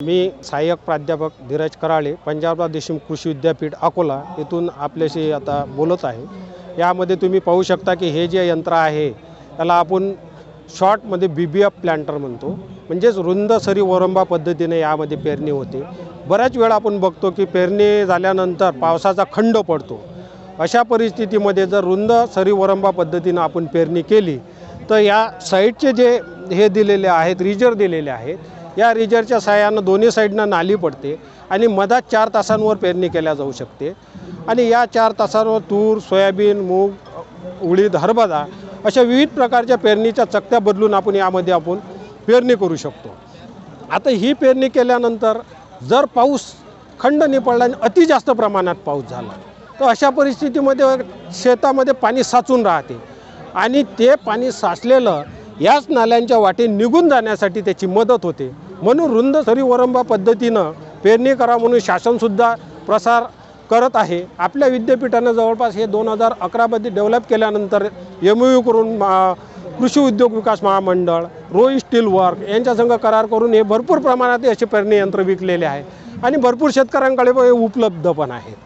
मी सहाय्यक प्राध्यापक धीरज कराळे पंजाबराव देशमुख कृषी विद्यापीठ अकोला येथून आपल्याशी आता बोलत आहे. यामध्ये तुम्ही पाहू शकता की हे जे यंत्र आहे त्याला आपण शॉर्टमध्ये बी बी एफ प्लॅन्टर म्हणतो. म्हणजेच रुंद सरी वरंबा पद्धतीने यामध्ये पेरणी होते. बऱ्याच वेळा आपण बघतो की पेरणी झाल्यानंतर पावसाचा खंड पडतो. अशा परिस्थितीमध्ये जर रुंद सरी वरंबा पद्धतीनं आपण पेरणी केली तर या साईडचे जे हे दिलेले आहेत रिजर दिलेले आहेत या रिजरच्या सहाय्यानं दोन्ही साईडनं नाली पडते आणि मधात चार तासांवर पेरणी केल्या जाऊ शकते. आणि या चार तासांवर तूर सोयाबीन मूग उडीद हरभरा अशा विविध प्रकारच्या पेरणीच्या चकत्या बदलून आपण यामध्ये आपण पेरणी करू शकतो. आता ही पेरणी केल्यानंतर जर पाऊस खंड निपडला आणि अति जास्त प्रमाणात पाऊस झाला तर अशा परिस्थितीमध्ये शेतामध्ये पाणी साचून राहते. आणि ते पाणी साचलेलं याच नाल्यांच्या वाटे निघून जाण्यासाठी त्याची मदत होते. म्हणून रुंद सरी वरंबा पद्धतीनं पेरणी करा म्हणून शासनसुद्धा प्रसार करत आहे. आपल्या विद्यापीठानं जवळपास हे दोन हजार अकरामध्ये डेव्हलप केल्यानंतर एम यू करून कृषी उद्योग विकास महामंडळ रोई स्टील वर्क यांच्यासंग करार करून हे भरपूर प्रमाणात असे पेरणी यंत्र विकलेले आहे. आणि भरपूर शेतकऱ्यांकडे पण हे उपलब्ध पण आहेत.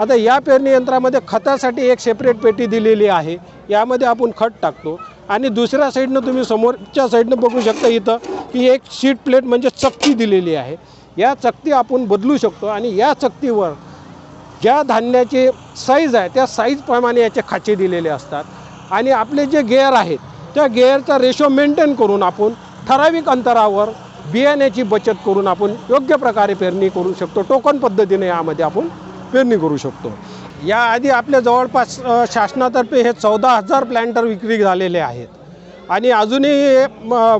आता या पेरणी यंत्रामध्ये खतासाठी एक सेपरेट पेटी दिलेली आहे. यामध्ये आपण खत टाकतो. आणि दुसऱ्या साईडनं तुम्ही समोरच्या साईडनं बघू शकता इथं की एक शीट प्लेट म्हणजे चकती दिलेली आहे. या चकती आपण बदलू शकतो आणि या चकतीवर ज्या धान्याचे साईज आहे त्या साईजप्रमाणे याचे खाचे दिलेले असतात. आणि आपले जे गेअर आहेत त्या गेअरचा रेशो मेंटेन करून आपण ठराविक अंतरावर बियाण्याची बचत करून आपण योग्य प्रकारे पेरणी करू शकतो. टोकन पद्धतीने यामध्ये आपण पेरणी करू शकतो. याआधी आपल्या जवळपास शासनातर्फे हे चौदा हजार प्लॅन्टर विक्री झालेले आहेत. आणि अजूनही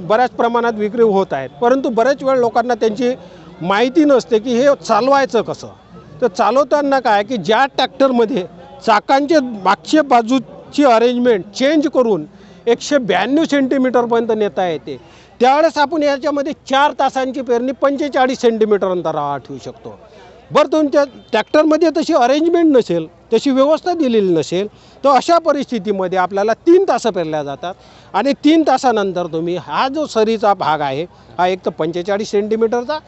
बऱ्याच प्रमाणात विक्री होत आहेत. परंतु बरेच वेळ लोकांना त्यांची माहिती नसते की हे चालवायचं कसं. तर चालवताना काय की ज्या ट्रॅक्टरमध्ये चाकांचे मागचे बाजूची अरेंजमेंट चेंज करून एकशे ब्याण्णव सेंटीमीटरपर्यंत नेता येते त्यावेळेस आपण याच्यामध्ये चार तासांची पेरणी पंचेचाळीस सेंटीमीटर अंतरावर ठेवू शकतो. बरं तुमच्या ट्रॅक्टरमध्ये तशी अरेंजमेंट नसेल तशी व्यवस्था दिलेली नसेल तर अशा परिस्थितीमध्ये आपल्याला तीन तासं पेरल्या जातात. आणि तीन तासानंतर तुम्ही हा जो सरीचा भाग आहे हा एक तर पंचेचाळीस सेंटीमीटरचा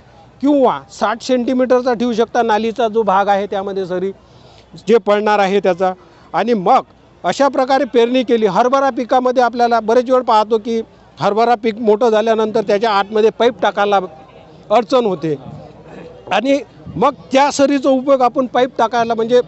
किंवा साठ सेंटीमीटरचा ठेवू शकता नालीचा जो भाग आहे त्यामध्ये सरी जे पडणार आहे त्याचा. आणि मग अशा प्रकारे पेरणी केली हरभरा पिकामध्ये आपल्याला बरेच वेळ पाहतो की हरभरा पीक मोठं झाल्यानंतर त्याच्या आतमध्ये पाईप टाकायला अडचण होते. आणि मग त्या सरीचा उपयोग आपण पाईप टाकायला म्हणजे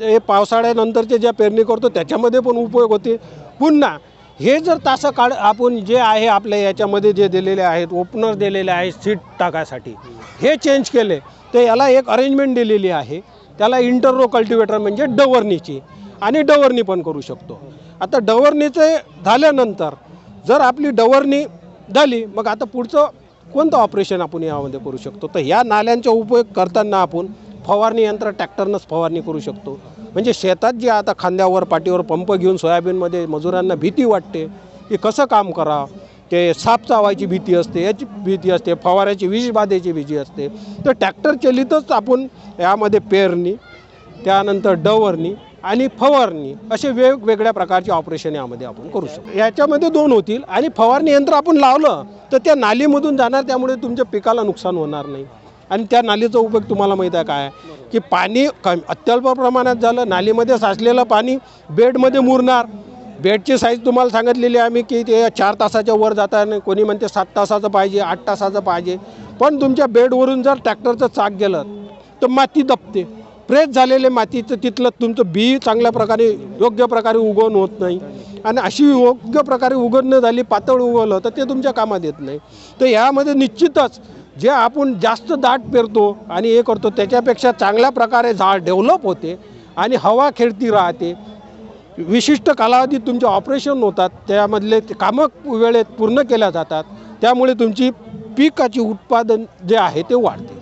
हे पावसाळ्यानंतरचे ज्या पेरणी करतो त्याच्यामध्ये पण उपयोग होते. पुन्हा हे जर तासं काढ आपण जे आहे आपल्या याच्यामध्ये जे दिलेले आहेत ओपनर दिलेले आहेत सीट टाकायसाठी हे चेंज केले तर याला एक अरेंजमेंट दिलेली आहे. त्याला इंटररो कल्टिवेटर म्हणजे डवरणीची आणि डवरणी पण करू शकतो. आता डवरणीचे झाल्यानंतर जर आपली डवरणी झाली मग आता पुढचं कोणतं ऑपरेशन आपण यामध्ये करू शकतो? तर ह्या नाल्यांचा उपयोग करताना आपण फवारणी यंत्र ट्रॅक्टरनंच फवारणी करू शकतो. म्हणजे शेतात जे आता खांद्यावर पाठीवर पंप घेऊन सोयाबीनमध्ये मजुरांना भीती वाटते की कसं काम करा? ते साप चावायची भीती असते याची भीती असते फवाऱ्याची विषबाधेची भीती असते. तर ट्रॅक्टर चलितच आपण यामध्ये पेरणी त्यानंतर डवरणी आणि फवारणी असे वेगवेगळ्या प्रकारचे ऑपरेशन यामध्ये आपण करू शकतो. याच्यामध्ये दोन होतील आणि फवारणी यंत्र आपण लावलं तर त्या नालीमधून जाणार त्यामुळे तुमच्या पिकाला नुकसान होणार नाही. आणि त्या नालीचा उपयोग तुम्हाला माहीत आहे काय? की पाणी कमी अत्यल्प प्रमाणात झालं नालीमध्ये साचलेलं पाणी बेडमध्ये मुरणार. बेडची साईज तुम्हाला सांगितलेली आहे आम्ही की ते चार तासाच्या वर जाताना कोणी म्हणते सात तासाचं पाहिजे आठ तासाचं पाहिजे. पण तुमच्या बेडवरून जर ट्रॅक्टरचं चाक गेलं तर माती दबते. प्रेस झालेले मातीचं तिथलं तुमचं बी चांगल्या प्रकारे योग्य प्रकारे उगवण होत नाही. आणि अशी योग्य प्रकारे उगवण न झाली पातळ उगवलं तर ते तुमच्या कामात येत नाही. तर यामध्ये निश्चितच जे आपण जास्त दाट पेरतो आणि हे करतो त्याच्यापेक्षा चांगल्या प्रकारे झाड डेव्हलप होते आणि हवा खेळती राहते. विशिष्ट कालावधीत तुमचे ऑपरेशन होतात त्यामधले ते कामं वेळेत पूर्ण केल्या जातात. त्यामुळे तुमची पिकाची उत्पादन जे आहे ते वाढते.